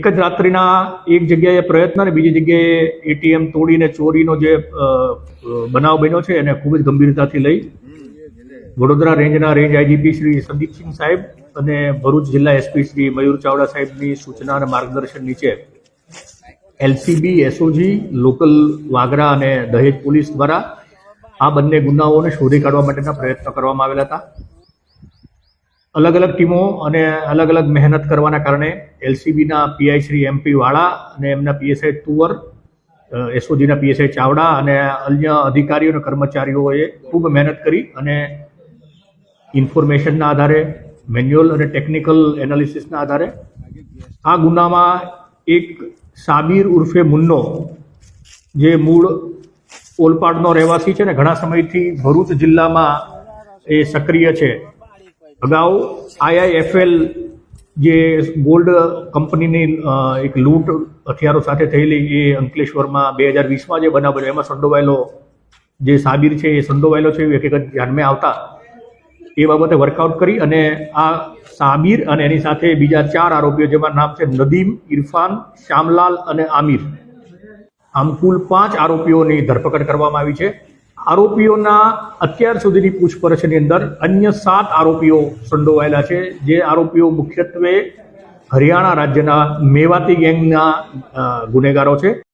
એક જ રાત્રિના એક જગ્યાએ પ્રયત્ન અને બીજી જગ્યાએ એટીએમ તોડીને ચોરીનો જે બનાવ બન્યો છે એને ખૂબ જ ગંભીરતાથી લઈ વડોદરા રેન્જના રેન્જ આઈજીપી શ્રી સંદીપસિંહ સાહેબ અને ભરૂચ જિલ્લા એસપી શ્રી મયુર ચાવડા સાહેબની સૂચના અને માર્ગદર્શન નીચે એલસીબી એસઓજી લોકલ વાગરા અને દહેજ પોલીસ દ્વારા આ બંને ગુનાઓને શોધી કાઢવા માટેના પ્રયત્નો કરવામાં આવેલા હતા. અલગ અલગ ટીમો અને અલગ અલગ મહેનત કરવાના કારણે એલસીબીના પીઆઈ શ્રી એમપી વાળા અને એમના પીએસઆઈ તુવર એસઓજીના પીએસઆઈ ચાવડા અને અન્ય અધિકારીઓ અને કર્મચારીઓએ ખૂબ મહેનત કરી અને ઇન્ફોર્મેશનના આધારે, મેન્યુઅલ અને ટેકનિકલ એનાલિસિસના આધારે આ ગુનામાં એક સાબીર ઉર્ફે મુન્નો, જે મૂળ ઓલપાડનો રહેવાસી છે ને ઘણા સમયથી ભરૂચ જિલ્લામાં એ સક્રિય છે. અગાઉ આઈઆઈએફએલ જે ગોલ્ડ કંપનીની એક લૂંટ હથિયારો સાથે થયેલી એ અંકલેશ્વરમાં બે હજાર વીસમાં જે બનાવ બન્યો, એમાં સંડોવાયેલો જે સાબિર છે એ સંડોવાયેલો છે, એ હકીકત ધ્યાનમાં આવતા એ બાબતે વર્કઆઉટ કરી અને આ સાબિર અને એની સાથે બીજા ચાર આરોપીઓ જેમાં નામ છે નદીમ, ઇરફાન, શ્યામલાલ અને આમિર. આમ કુલ પાંચ આરોપીઓની ધરપકડ કરવામાં આવી છે. આરોપીઓના અત્યાર સુધીની પૂછપરછની અંદર અન્ય સાત આરોપીઓ સંડોવાયેલા છે. જે આરોપીઓ મુખ્યત્વે હરિયાણા રાજ્યના મેવાતી ગેંગના ગુનેગારો છે.